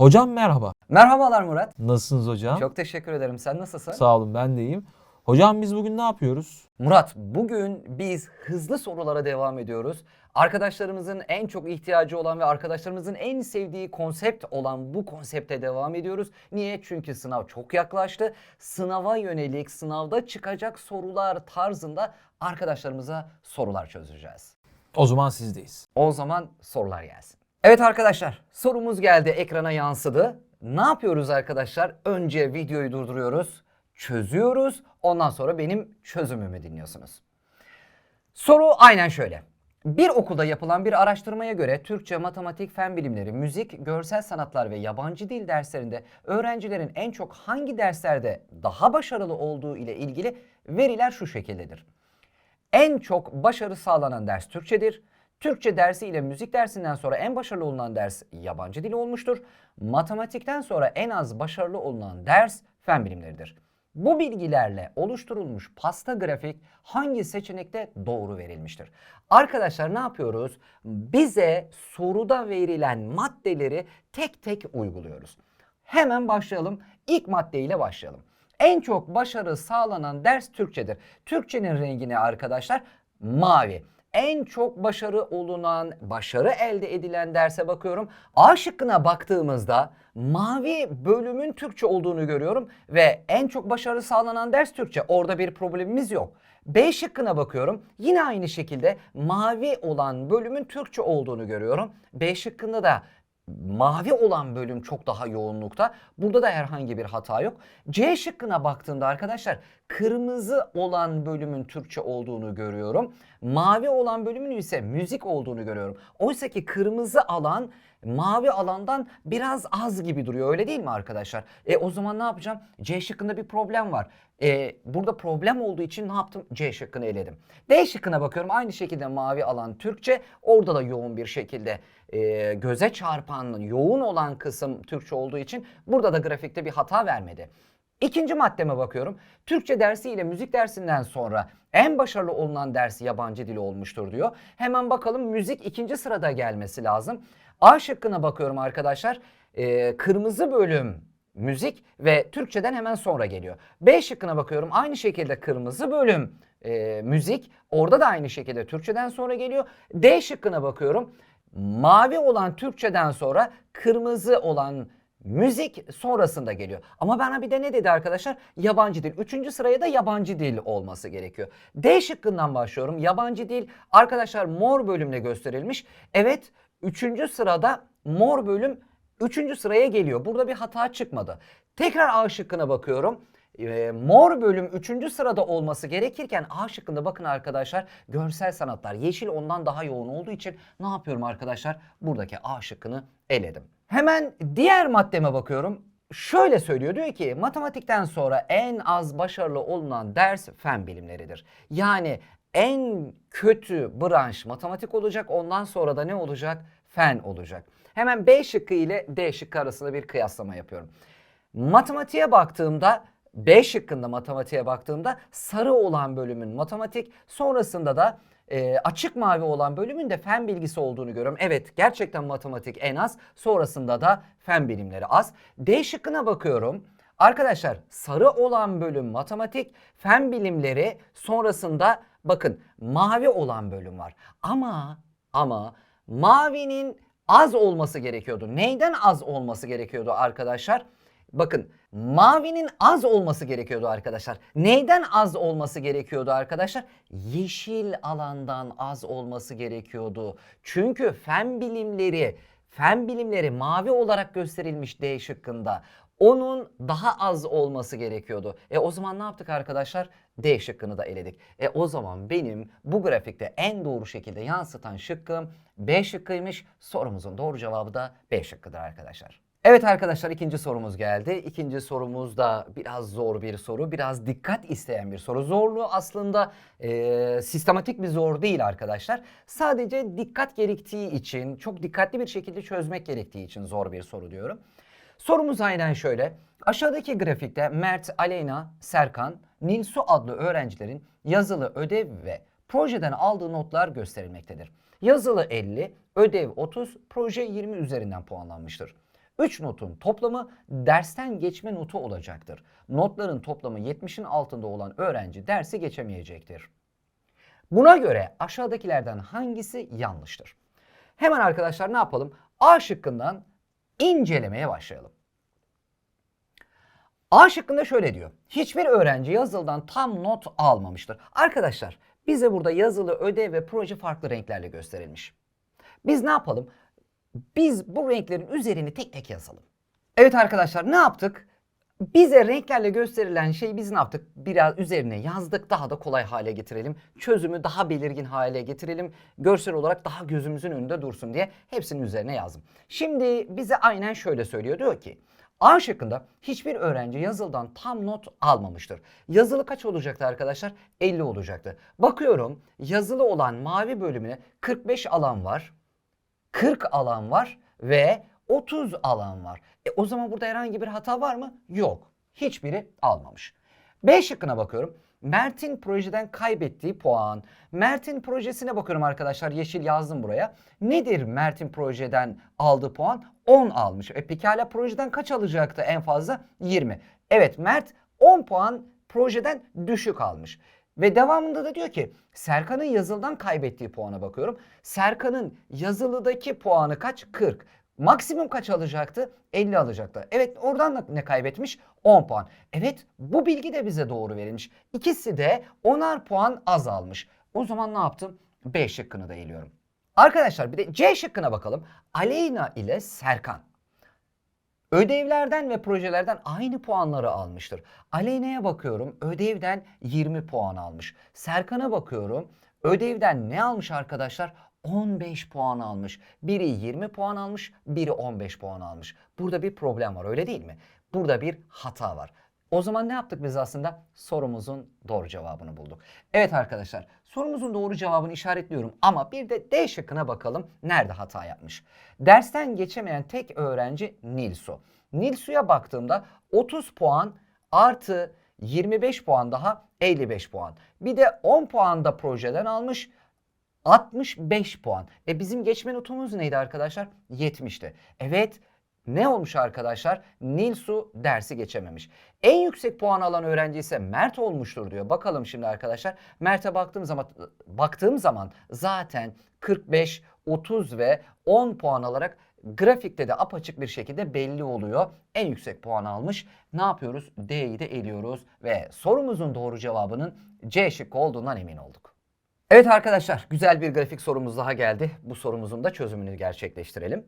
Hocam merhaba. Merhabalar Murat. Nasılsınız hocam? Çok teşekkür ederim. Sen nasılsın? Sağ olun ben de iyiyim. Hocam biz bugün ne yapıyoruz? Murat, bugün biz hızlı sorulara devam ediyoruz. Arkadaşlarımızın en çok ihtiyacı olan ve arkadaşlarımızın en sevdiği konsept olan bu konsepte devam ediyoruz. Niye? Çünkü sınav çok yaklaştı. Sınava yönelik, sınavda çıkacak sorular tarzında arkadaşlarımıza sorular çözeceğiz. O zaman sizdeyiz. O zaman sorular gelsin. Evet arkadaşlar sorumuz geldi ekrana yansıdı. Ne yapıyoruz arkadaşlar? Önce videoyu durduruyoruz, çözüyoruz. Ondan sonra benim çözümümü dinliyorsunuz. Soru aynen şöyle. Bir okulda yapılan bir araştırmaya göre Türkçe, matematik, fen bilimleri, müzik, görsel sanatlar ve yabancı dil derslerinde öğrencilerin en çok hangi derslerde daha başarılı olduğu ile ilgili veriler şu şekildedir. En çok başarı sağlanan ders Türkçedir. Türkçe dersi ile müzik dersinden sonra en başarılı olunan ders yabancı dil olmuştur. Matematikten sonra en az başarılı olunan ders fen bilimleridir. Bu bilgilerle oluşturulmuş pasta grafik hangi seçenekte doğru verilmiştir? Arkadaşlar ne yapıyoruz? Bize soruda verilen maddeleri tek tek uyguluyoruz. Hemen başlayalım. İlk maddeyle başlayalım. En çok başarı sağlanan ders Türkçedir. Türkçenin rengine arkadaşlar mavi. En çok başarı olunan, başarı elde edilen derse bakıyorum. A şıkkına baktığımızda mavi bölümün Türkçe olduğunu görüyorum ve en çok başarı sağlanan ders Türkçe. Orada bir problemimiz yok. B şıkkına bakıyorum. Yine aynı şekilde mavi olan bölümün Türkçe olduğunu görüyorum. B şıkkında da mavi olan bölüm çok daha yoğunlukta. Burada da herhangi bir hata yok. C şıkkına baktığımda arkadaşlar kırmızı olan bölümün Türkçe olduğunu görüyorum. Mavi olan bölümün ise müzik olduğunu görüyorum. Oysa ki kırmızı alan mavi alandan biraz az gibi duruyor öyle değil mi arkadaşlar? E o zaman ne yapacağım? C şıkkında bir problem var. E, burada problem olduğu için ne yaptım? C şıkkını eledim. D şıkkına bakıyorum aynı şekilde mavi alan Türkçe. Orada da yoğun bir şekilde e, göze çarpan yoğun olan kısım Türkçe olduğu için burada da grafikte bir hata vermedi. İkinci maddeme bakıyorum. Türkçe dersi ile müzik dersinden sonra en başarılı olunan ders yabancı dili olmuştur diyor. Hemen bakalım müzik ikinci sırada gelmesi lazım. A şıkkına bakıyorum arkadaşlar. Ee, kırmızı bölüm müzik ve Türkçeden hemen sonra geliyor. B şıkkına bakıyorum. Aynı şekilde kırmızı bölüm e, müzik. Orada da aynı şekilde Türkçeden sonra geliyor. D şıkkına bakıyorum. Mavi olan Türkçeden sonra kırmızı olan müzik sonrasında geliyor. Ama bana bir de ne dedi arkadaşlar? Yabancı dil. Üçüncü sıraya da yabancı dil olması gerekiyor. D şıkkından başlıyorum. Yabancı dil arkadaşlar mor bölümle gösterilmiş. Evet üçüncü sırada mor bölüm üçüncü sıraya geliyor. Burada bir hata çıkmadı. Tekrar A şıkkına bakıyorum. E, mor bölüm 3. sırada olması gerekirken A şıkkında bakın arkadaşlar görsel sanatlar yeşil ondan daha yoğun olduğu için ne yapıyorum arkadaşlar? Buradaki A şıkkını eledim. Hemen diğer maddeme bakıyorum. Şöyle söylüyor diyor ki matematikten sonra en az başarılı olunan ders fen bilimleridir. Yani en kötü branş matematik olacak ondan sonra da ne olacak? Fen olacak. Hemen B şıkkı ile D şıkkı arasında bir kıyaslama yapıyorum. Matematiğe baktığımda B şıkkında matematiğe baktığımda sarı olan bölümün matematik sonrasında da e, açık mavi olan bölümün de fen bilgisi olduğunu görüyorum. Evet gerçekten matematik en az sonrasında da fen bilimleri az. D şıkkına bakıyorum. Arkadaşlar sarı olan bölüm matematik, fen bilimleri sonrasında bakın mavi olan bölüm var. Ama ama mavinin az olması gerekiyordu. Neyden az olması gerekiyordu arkadaşlar? Bakın mavinin az olması gerekiyordu arkadaşlar. Neyden az olması gerekiyordu arkadaşlar? Yeşil alandan az olması gerekiyordu. Çünkü fen bilimleri, fen bilimleri mavi olarak gösterilmiş D şıkkında. Onun daha az olması gerekiyordu. E o zaman ne yaptık arkadaşlar? D şıkkını da eledik. E o zaman benim bu grafikte en doğru şekilde yansıtan şıkkım B şıkkıymış. Sorumuzun doğru cevabı da B şıkkıdır arkadaşlar. Evet arkadaşlar ikinci sorumuz geldi. İkinci sorumuz da biraz zor bir soru. Biraz dikkat isteyen bir soru. Zorluğu aslında e, sistematik bir zor değil arkadaşlar. Sadece dikkat gerektiği için, çok dikkatli bir şekilde çözmek gerektiği için zor bir soru diyorum. Sorumuz aynen şöyle. Aşağıdaki grafikte Mert, Aleyna, Serkan, Nilsu adlı öğrencilerin yazılı ödev ve projeden aldığı notlar gösterilmektedir. Yazılı 50, ödev 30, proje 20 üzerinden puanlanmıştır. 3 notun toplamı dersten geçme notu olacaktır. Notların toplamı 70'in altında olan öğrenci dersi geçemeyecektir. Buna göre aşağıdakilerden hangisi yanlıştır? Hemen arkadaşlar ne yapalım? A şıkkından incelemeye başlayalım. A şıkkında şöyle diyor. Hiçbir öğrenci yazılıdan tam not almamıştır. Arkadaşlar bize burada yazılı, ödev ve proje farklı renklerle gösterilmiş. Biz ne yapalım? Biz bu renklerin üzerini tek tek yazalım. Evet arkadaşlar ne yaptık? Bize renklerle gösterilen şeyi biz ne yaptık? Biraz üzerine yazdık. Daha da kolay hale getirelim. Çözümü daha belirgin hale getirelim. Görsel olarak daha gözümüzün önünde dursun diye hepsinin üzerine yazdım. Şimdi bize aynen şöyle söylüyor. Diyor ki A şıkkında hiçbir öğrenci yazılıdan tam not almamıştır. Yazılı kaç olacaktı arkadaşlar? 50 olacaktı. Bakıyorum yazılı olan mavi bölümüne 45 alan var. 40 alan var ve 30 alan var. E o zaman burada herhangi bir hata var mı? Yok. Hiçbiri almamış. B şıkkına bakıyorum. Mert'in projeden kaybettiği puan. Mert'in projesine bakıyorum arkadaşlar. Yeşil yazdım buraya. Nedir Mert'in projeden aldığı puan? 10 almış. E pekala projeden kaç alacaktı en fazla? 20. Evet Mert 10 puan projeden düşük almış. Ve devamında da diyor ki Serkan'ın yazılıdan kaybettiği puana bakıyorum. Serkan'ın yazılıdaki puanı kaç? 40. Maksimum kaç alacaktı? 50 alacaktı. Evet oradan da ne kaybetmiş? 10 puan. Evet bu bilgi de bize doğru verilmiş. İkisi de 10'ar puan az almış. O zaman ne yaptım? B şıkkını da eliyorum. Arkadaşlar bir de C şıkkına bakalım. Aleyna ile Serkan. Ödevlerden ve projelerden aynı puanları almıştır. Aleyna'ya bakıyorum ödevden 20 puan almış. Serkan'a bakıyorum ödevden ne almış arkadaşlar? 15 puan almış. Biri 20 puan almış, biri 15 puan almış. Burada bir problem var öyle değil mi? Burada bir hata var. O zaman ne yaptık biz aslında? Sorumuzun doğru cevabını bulduk. Evet arkadaşlar sorumuzun doğru cevabını işaretliyorum ama bir de D şıkkına bakalım nerede hata yapmış. Dersten geçemeyen tek öğrenci Nilsu. Nilsu'ya baktığımda 30 puan artı 25 puan daha 55 puan. Bir de 10 puan da projeden almış. 65 puan. E bizim geçme notumuz neydi arkadaşlar? 70'ti. Evet ne olmuş arkadaşlar? Nilsu dersi geçememiş. En yüksek puan alan öğrenci ise Mert olmuştur diyor. Bakalım şimdi arkadaşlar. Mert'e baktığım zaman baktığım zaman zaten 45, 30 ve 10 puan alarak grafikte de apaçık bir şekilde belli oluyor. En yüksek puan almış. Ne yapıyoruz? D'yi de eliyoruz ve sorumuzun doğru cevabının C şıkkı olduğundan emin olduk. Evet arkadaşlar güzel bir grafik sorumuz daha geldi. Bu sorumuzun da çözümünü gerçekleştirelim.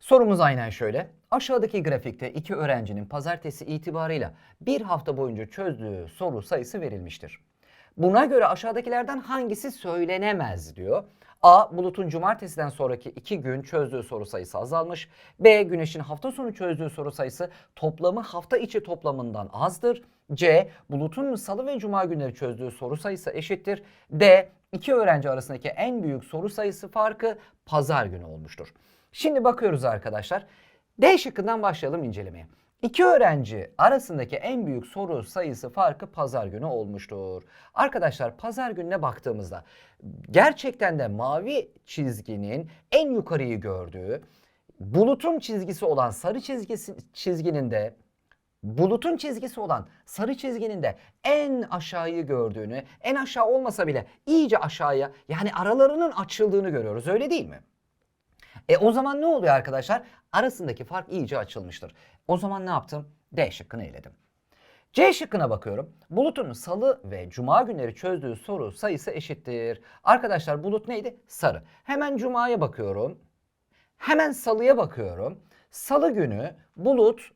Sorumuz aynen şöyle. Aşağıdaki grafikte iki öğrencinin pazartesi itibarıyla bir hafta boyunca çözdüğü soru sayısı verilmiştir. Buna göre aşağıdakilerden hangisi söylenemez diyor. A. Bulut'un cumartesiden sonraki iki gün çözdüğü soru sayısı azalmış. B. Güneş'in hafta sonu çözdüğü soru sayısı toplamı hafta içi toplamından azdır. C. Bulut'un salı ve cuma günleri çözdüğü soru sayısı eşittir. D. İki öğrenci arasındaki en büyük soru sayısı farkı pazar günü olmuştur. Şimdi bakıyoruz arkadaşlar. D şıkkından başlayalım incelemeye. İki öğrenci arasındaki en büyük soru sayısı farkı pazar günü olmuştur. Arkadaşlar pazar gününe baktığımızda gerçekten de mavi çizginin en yukarıyı gördüğü, bulutun çizgisi olan sarı çizgisi, çizginin de bulutun çizgisi olan sarı çizginin de en aşağıyı gördüğünü, en aşağı olmasa bile iyice aşağıya yani aralarının açıldığını görüyoruz öyle değil mi? E o zaman ne oluyor arkadaşlar? Arasındaki fark iyice açılmıştır. O zaman ne yaptım? D şıkkını eledim. C şıkkına bakıyorum. Bulut'un salı ve cuma günleri çözdüğü soru sayısı eşittir. Arkadaşlar bulut neydi? Sarı. Hemen cumaya bakıyorum. Hemen salıya bakıyorum. Salı günü bulut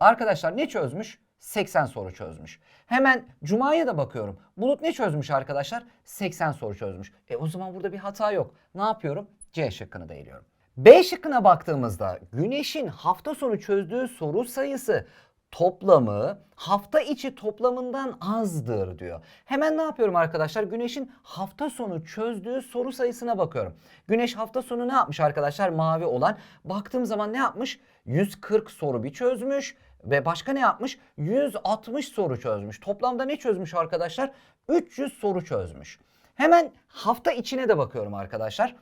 arkadaşlar ne çözmüş? 80 soru çözmüş. Hemen Cuma'ya da bakıyorum. Bulut ne çözmüş arkadaşlar? 80 soru çözmüş. E o zaman burada bir hata yok. Ne yapıyorum? C şıkkını da eliyorum. B şıkkına baktığımızda Güneş'in hafta sonu çözdüğü soru sayısı toplamı hafta içi toplamından azdır diyor. Hemen ne yapıyorum arkadaşlar? Güneş'in hafta sonu çözdüğü soru sayısına bakıyorum. Güneş hafta sonu ne yapmış arkadaşlar? Mavi olan. Baktığım zaman ne yapmış? 140 soru bir çözmüş ve başka ne yapmış? 160 soru çözmüş. Toplamda ne çözmüş arkadaşlar? 300 soru çözmüş. Hemen hafta içine de bakıyorum arkadaşlar.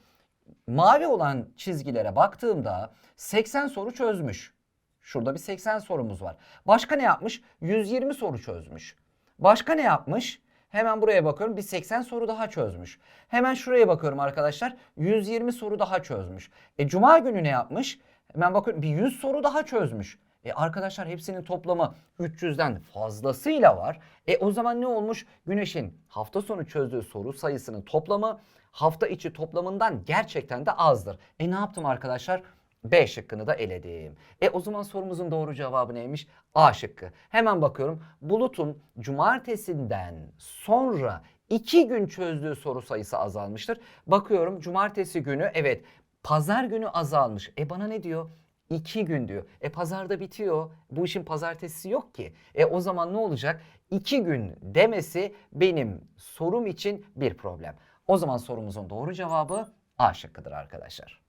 Mavi olan çizgilere baktığımda 80 soru çözmüş. Şurada bir 80 sorumuz var. Başka ne yapmış? 120 soru çözmüş. Başka ne yapmış? Hemen buraya bakıyorum. Bir 80 soru daha çözmüş. Hemen şuraya bakıyorum arkadaşlar. 120 soru daha çözmüş. E cuma günü ne yapmış? Hemen bakıyorum bir 100 soru daha çözmüş. E arkadaşlar hepsinin toplamı 300'den fazlasıyla var. E o zaman ne olmuş? Güneş'in hafta sonu çözdüğü soru sayısının toplamı hafta içi toplamından gerçekten de azdır. E ne yaptım arkadaşlar? B şıkkını da eledim. E o zaman sorumuzun doğru cevabı neymiş? A şıkkı. Hemen bakıyorum. Bulut'un cumartesinden sonra iki gün çözdüğü soru sayısı azalmıştır. Bakıyorum cumartesi günü evet pazar günü azalmış. E bana ne diyor? İki gün diyor. E pazarda bitiyor. Bu işin pazartesisi yok ki. E o zaman ne olacak? İki gün demesi benim sorum için bir problem. O zaman sorumuzun doğru cevabı A şıkkıdır arkadaşlar.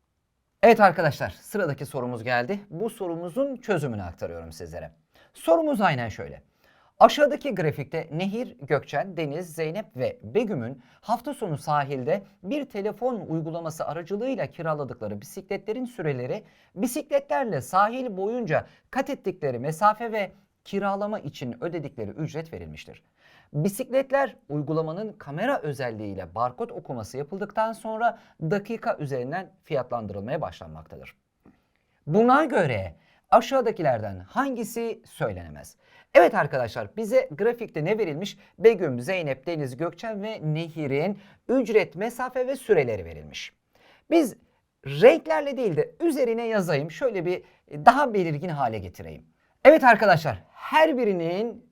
Evet arkadaşlar sıradaki sorumuz geldi. Bu sorumuzun çözümünü aktarıyorum sizlere. Sorumuz aynen şöyle. Aşağıdaki grafikte Nehir, Gökçen, Deniz, Zeynep ve Begüm'ün hafta sonu sahilde bir telefon uygulaması aracılığıyla kiraladıkları bisikletlerin süreleri, bisikletlerle sahil boyunca kat ettikleri mesafe ve kiralama için ödedikleri ücret verilmiştir. Bisikletler uygulamanın kamera özelliğiyle barkod okuması yapıldıktan sonra dakika üzerinden fiyatlandırılmaya başlanmaktadır. Buna göre aşağıdakilerden hangisi söylenemez? Evet arkadaşlar bize grafikte ne verilmiş? Begüm, Zeynep, Deniz, Gökçen ve Nehir'in ücret, mesafe ve süreleri verilmiş. Biz renklerle değil de üzerine yazayım. Şöyle bir daha belirgin hale getireyim. Evet arkadaşlar her birinin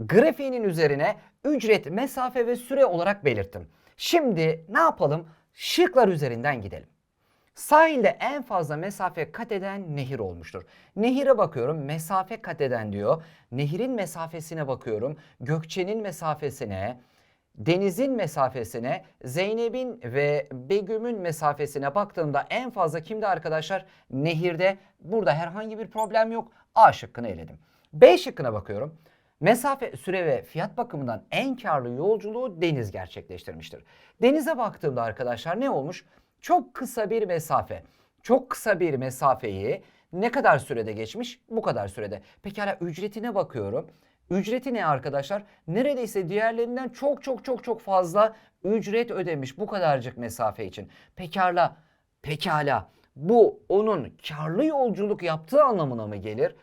grafiğinin üzerine ücret, mesafe ve süre olarak belirttim. Şimdi ne yapalım? Şıklar üzerinden gidelim. Sahilde en fazla mesafe kat eden nehir olmuştur. Nehire bakıyorum mesafe kat eden diyor. Nehirin mesafesine bakıyorum. Gökçe'nin mesafesine, Deniz'in mesafesine, Zeynep'in ve Begüm'ün mesafesine baktığımda en fazla kimde arkadaşlar? Nehirde. Burada herhangi bir problem yok. A şıkkını eledim. B şıkkına bakıyorum. Mesafe, süre ve fiyat bakımından en karlı yolculuğu Deniz gerçekleştirmiştir. Denize baktığımda arkadaşlar ne olmuş? Çok kısa bir mesafe. Çok kısa bir mesafeyi ne kadar sürede geçmiş? Bu kadar sürede. Pekala ücretine bakıyorum. Ücreti ne arkadaşlar? Neredeyse diğerlerinden çok çok çok çok fazla ücret ödemiş bu kadarcık mesafe için. Pekala, pekala bu onun karlı yolculuk yaptığı anlamına mı gelir?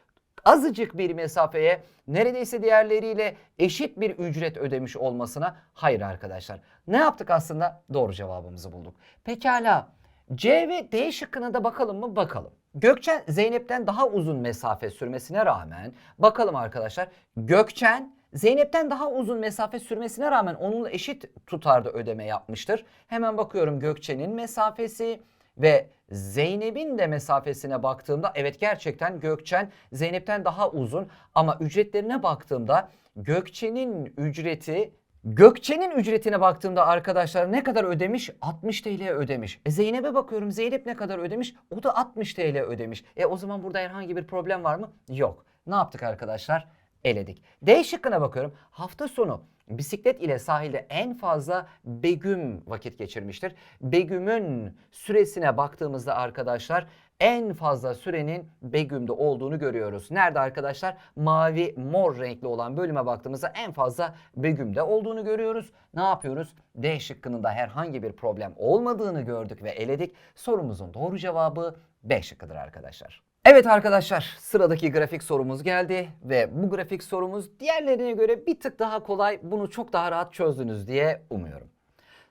Azıcık bir mesafeye neredeyse diğerleriyle eşit bir ücret ödemiş olmasına hayır arkadaşlar. Ne yaptık aslında? Doğru cevabımızı bulduk. Pekala C ve D şıkkına da bakalım mı? Bakalım. Gökçen Zeynep'ten daha uzun mesafe sürmesine rağmen bakalım arkadaşlar. Gökçen Zeynep'ten daha uzun mesafe sürmesine rağmen onunla eşit tutarda ödeme yapmıştır. Hemen bakıyorum Gökçen'in mesafesi ve Zeynep'in de mesafesine baktığımda evet gerçekten Gökçen Zeynep'ten daha uzun ama ücretlerine baktığımda Gökçen'in ücreti Gökçe'nin ücretine baktığımda arkadaşlar ne kadar ödemiş? 60 TL ödemiş. E Zeynep'e bakıyorum. Zeynep ne kadar ödemiş? O da 60 TL ödemiş. E o zaman burada herhangi bir problem var mı? Yok. Ne yaptık arkadaşlar? Eledik. D şıkkına bakıyorum. Hafta sonu bisiklet ile sahilde en fazla Begüm vakit geçirmiştir. Begüm'ün süresine baktığımızda arkadaşlar en fazla sürenin Begüm'de olduğunu görüyoruz. Nerede arkadaşlar? Mavi mor renkli olan bölüme baktığımızda en fazla Begüm'de olduğunu görüyoruz. Ne yapıyoruz? D şıkkının da herhangi bir problem olmadığını gördük ve eledik. Sorumuzun doğru cevabı B şıkkıdır arkadaşlar. Evet arkadaşlar sıradaki grafik sorumuz geldi ve bu grafik sorumuz diğerlerine göre bir tık daha kolay bunu çok daha rahat çözdünüz diye umuyorum.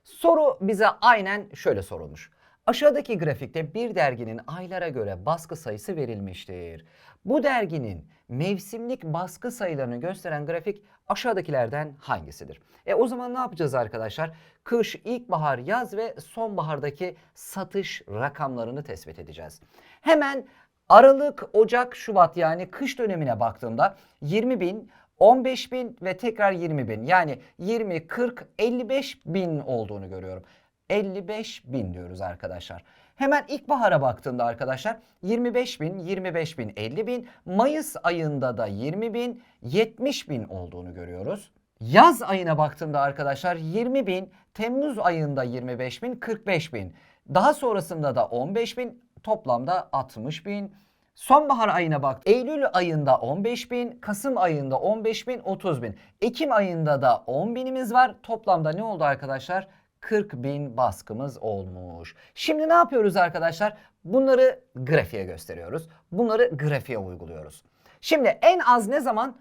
Soru bize aynen şöyle sorulmuş. Aşağıdaki grafikte bir derginin aylara göre baskı sayısı verilmiştir. Bu derginin mevsimlik baskı sayılarını gösteren grafik aşağıdakilerden hangisidir? E o zaman ne yapacağız arkadaşlar? Kış, ilkbahar, yaz ve sonbahardaki satış rakamlarını tespit edeceğiz. Hemen Aralık, Ocak, Şubat yani kış dönemine baktığımda 20 bin, 15 bin ve tekrar 20 bin yani 20, 40, 55 bin olduğunu görüyorum. 55 bin diyoruz arkadaşlar. Hemen ilkbahara baktığımda arkadaşlar 25 bin, 25 bin, 50 bin. Mayıs ayında da 20 bin, 70 bin olduğunu görüyoruz. Yaz ayına baktığımda arkadaşlar 20 bin, Temmuz ayında 25 bin, 45 bin. Daha sonrasında da 15 bin, toplamda 60 bin. Sonbahar ayına bak. Eylül ayında 15 bin, Kasım ayında 15 bin, 30 bin. Ekim ayında da 10 binimiz var. Toplamda ne oldu arkadaşlar? 40 bin baskımız olmuş. Şimdi ne yapıyoruz arkadaşlar? Bunları grafiğe gösteriyoruz. Bunları grafiğe uyguluyoruz. Şimdi en az ne zaman?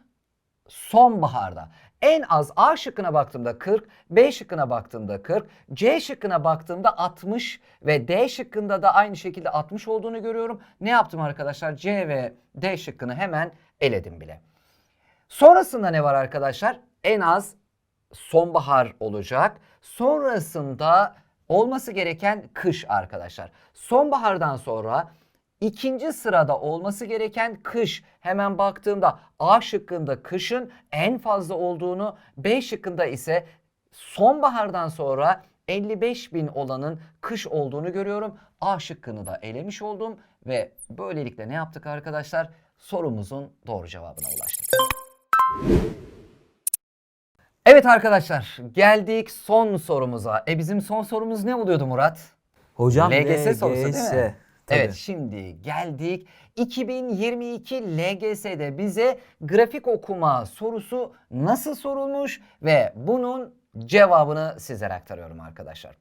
sonbaharda. En az A şıkkına baktığımda 40, B şıkkına baktığımda 40, C şıkkına baktığımda 60 ve D şıkkında da aynı şekilde 60 olduğunu görüyorum. Ne yaptım arkadaşlar? C ve D şıkkını hemen eledim bile. Sonrasında ne var arkadaşlar? En az sonbahar olacak. Sonrasında olması gereken kış arkadaşlar. Sonbahardan sonra ikinci sırada olması gereken kış. Hemen baktığımda A şıkkında kışın en fazla olduğunu, B şıkkında ise sonbahardan sonra 55 bin olanın kış olduğunu görüyorum. A şıkkını da elemiş oldum ve böylelikle ne yaptık arkadaşlar? Sorumuzun doğru cevabına ulaştık. Evet arkadaşlar geldik son sorumuza. E bizim son sorumuz ne oluyordu Murat? Hocam LGS sorusu değil mi? Tabii. Evet şimdi geldik 2022 LGS'de bize grafik okuma sorusu nasıl sorulmuş ve bunun cevabını sizlere aktarıyorum arkadaşlar.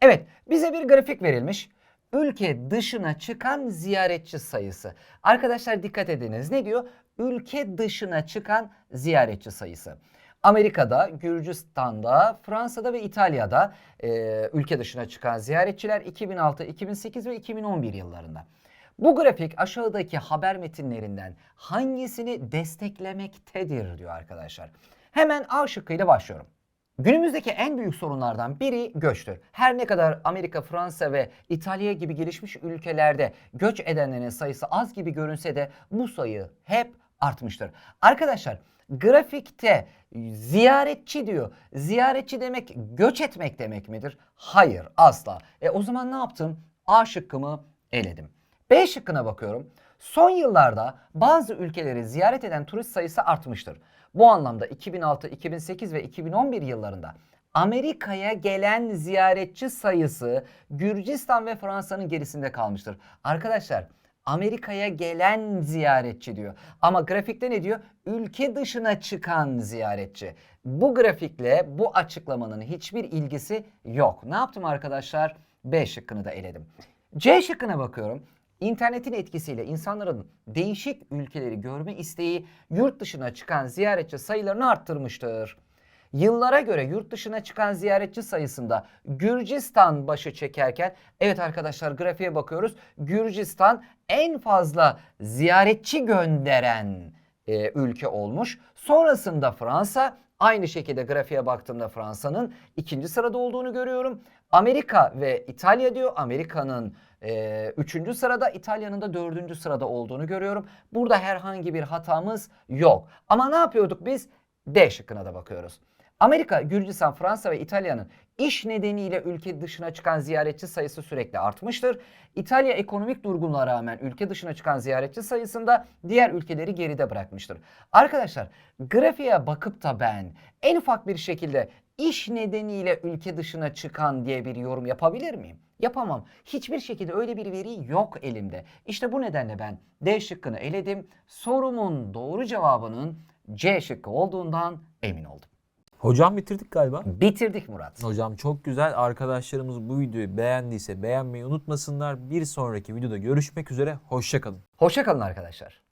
Evet bize bir grafik verilmiş. Ülke dışına çıkan ziyaretçi sayısı. Arkadaşlar dikkat ediniz ne diyor? Ülke dışına çıkan ziyaretçi sayısı. Amerika'da, Gürcistan'da, Fransa'da ve İtalya'da e, ülke dışına çıkan ziyaretçiler 2006, 2008 ve 2011 yıllarında. Bu grafik aşağıdaki haber metinlerinden hangisini desteklemektedir diyor arkadaşlar. Hemen A şıkkıyla başlıyorum. Günümüzdeki en büyük sorunlardan biri göçtür. Her ne kadar Amerika, Fransa ve İtalya gibi gelişmiş ülkelerde göç edenlerin sayısı az gibi görünse de bu sayı hep artmıştır. Arkadaşlar grafikte ziyaretçi diyor. Ziyaretçi demek göç etmek demek midir? Hayır asla. E o zaman ne yaptım? A şıkkımı eledim. B şıkkına bakıyorum. Son yıllarda bazı ülkeleri ziyaret eden turist sayısı artmıştır. Bu anlamda 2006, 2008 ve 2011 yıllarında Amerika'ya gelen ziyaretçi sayısı Gürcistan ve Fransa'nın gerisinde kalmıştır. Arkadaşlar Amerika'ya gelen ziyaretçi diyor. Ama grafikte ne diyor? Ülke dışına çıkan ziyaretçi. Bu grafikle bu açıklamanın hiçbir ilgisi yok. Ne yaptım arkadaşlar? B şıkkını da eledim. C şıkkına bakıyorum. İnternetin etkisiyle insanların değişik ülkeleri görme isteği yurt dışına çıkan ziyaretçi sayılarını arttırmıştır. Yıllara göre yurt dışına çıkan ziyaretçi sayısında Gürcistan başı çekerken evet arkadaşlar grafiğe bakıyoruz. Gürcistan en fazla ziyaretçi gönderen e, ülke olmuş. Sonrasında Fransa aynı şekilde grafiğe baktığımda Fransa'nın ikinci sırada olduğunu görüyorum. Amerika ve İtalya diyor. Amerika'nın e, üçüncü sırada İtalya'nın da dördüncü sırada olduğunu görüyorum. Burada herhangi bir hatamız yok. Ama ne yapıyorduk biz? D şıkkına da bakıyoruz. Amerika, Gürcistan, Fransa ve İtalya'nın iş nedeniyle ülke dışına çıkan ziyaretçi sayısı sürekli artmıştır. İtalya ekonomik durgunluğa rağmen ülke dışına çıkan ziyaretçi sayısında diğer ülkeleri geride bırakmıştır. Arkadaşlar grafiğe bakıp da ben en ufak bir şekilde iş nedeniyle ülke dışına çıkan diye bir yorum yapabilir miyim? Yapamam. Hiçbir şekilde öyle bir veri yok elimde. İşte bu nedenle ben D şıkkını eledim. Sorumun doğru cevabının C şıkkı olduğundan emin oldum. Hocam bitirdik galiba. Bitirdik Murat. Hocam çok güzel. Arkadaşlarımız bu videoyu beğendiyse beğenmeyi unutmasınlar. Bir sonraki videoda görüşmek üzere. Hoşçakalın. Hoşça kalın arkadaşlar.